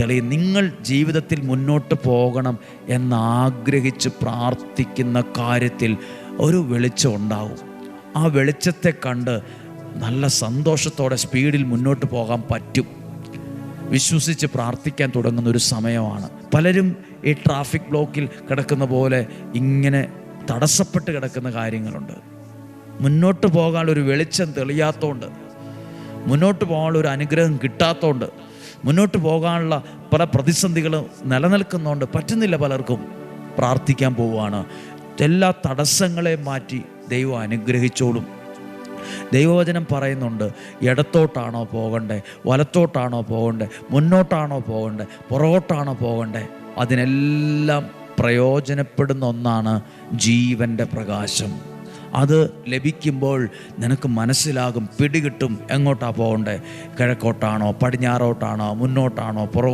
തെളിയും. നിങ്ങൾ ജീവിതത്തിൽ മുന്നോട്ട് പോകണം എന്നാഗ്രഹിച്ച് പ്രാർത്ഥിക്കുന്ന കാര്യത്തിൽ ഒരു വെളിച്ചം ഉണ്ടാവും. ആ വെളിച്ചത്തെ കണ്ട് നല്ല സന്തോഷത്തോടെ സ്പീഡിൽ മുന്നോട്ട് പോകാൻ പറ്റും. വിശ്വസിച്ച് പ്രാർത്ഥിക്കാൻ തുടങ്ങുന്ന ഒരു സമയമാണ്. പലരും ഈ ട്രാഫിക് ബ്ലോക്കിൽ കിടക്കുന്ന പോലെ ഇങ്ങനെ തടസ്സപ്പെട്ട് കിടക്കുന്ന കാര്യങ്ങളുണ്ട്. മുന്നോട്ട് പോകാനുള്ള ഒരു വെളിച്ചം തെളിയാത്തതുകൊണ്ട് മുന്നോട്ട് പോകാനുള്ള ഒരു അനുഗ്രഹം കിട്ടാത്തോണ്ട് മുന്നോട്ട് പോകാനുള്ള പല പ്രതിസന്ധികളും നിലനിൽക്കുന്നതുകൊണ്ട് പറ്റുന്നില്ല പലർക്കും. പ്രാർത്ഥിക്കാൻ പോവുകയാണ്. എല്ലാ തടസ്സങ്ങളെ മാറ്റി ദൈവം അനുഗ്രഹിച്ചോളും. ദൈവവചനം പറയുന്നുണ്ട് ഇടത്തോട്ടാണോ പോകണ്ടേ? വലത്തോട്ടാണോ പോകണ്ടേ? മുന്നോട്ടാണോ പോകണ്ടേ? പുറകോട്ടാണോ പോകണ്ടേ? അതിനെല്ലാം പ്രയോജനപ്പെടുന്ന ഒന്നാണ് ജീവന്റെ പ്രകാശം. അത് ലഭിക്കുമ്പോൾ നിനക്ക് മനസ്സിലാകും പിടികിട്ടും എങ്ങോട്ടാണ് പോകേണ്ടത് കിഴക്കോട്ടാണോ പടിഞ്ഞാറോട്ടാണോ മുന്നോട്ടാണോ പുറകോ